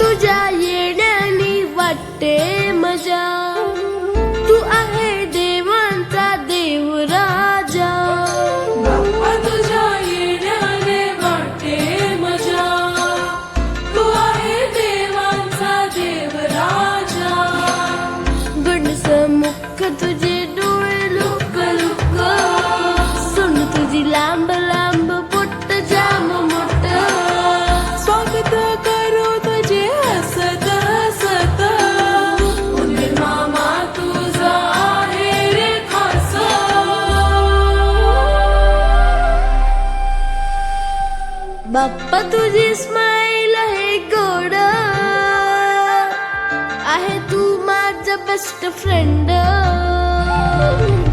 तुझ्या येण्याने वाटते. बाप्पा तुझी स्माईल आहे गोड. आहे तू माझं बेस्ट फ्रेंड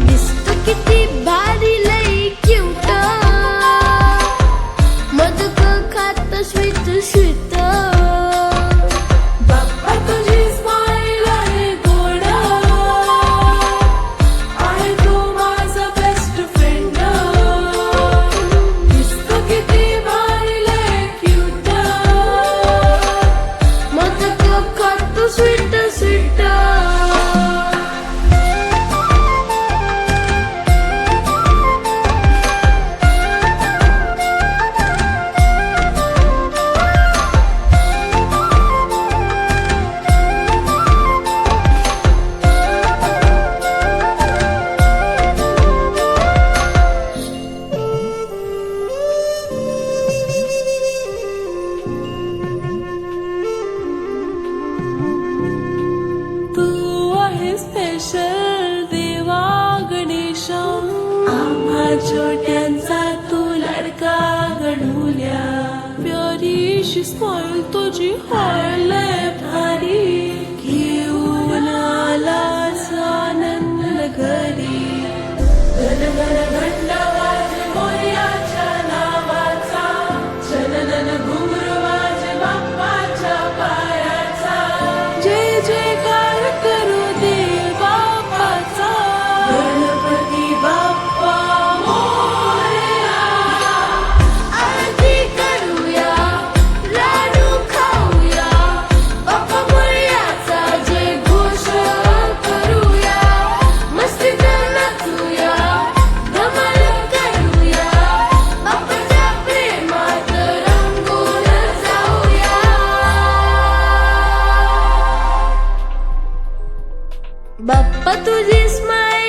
दिसत किती भारी लई क्यूट मधुक खात स्वीट स्वीट आहे देवा गणेश. आम्हा छोट्यांचा तू लडका घडवल्या प्युरिश स्मॉल तुझी हॉल भारी. बाप्पा तुझी स्माईल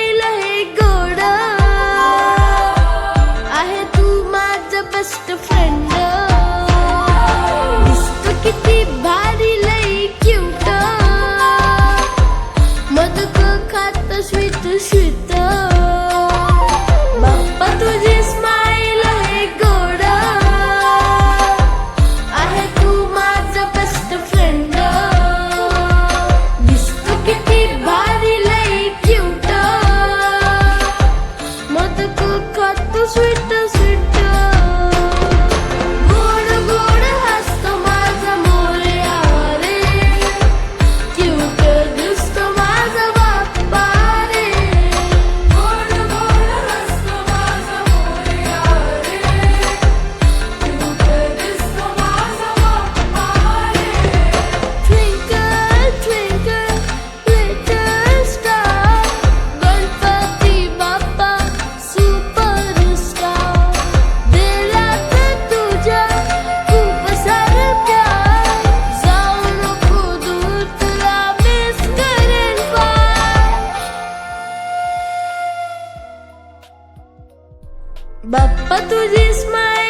बाप्पा तुझी स्माईल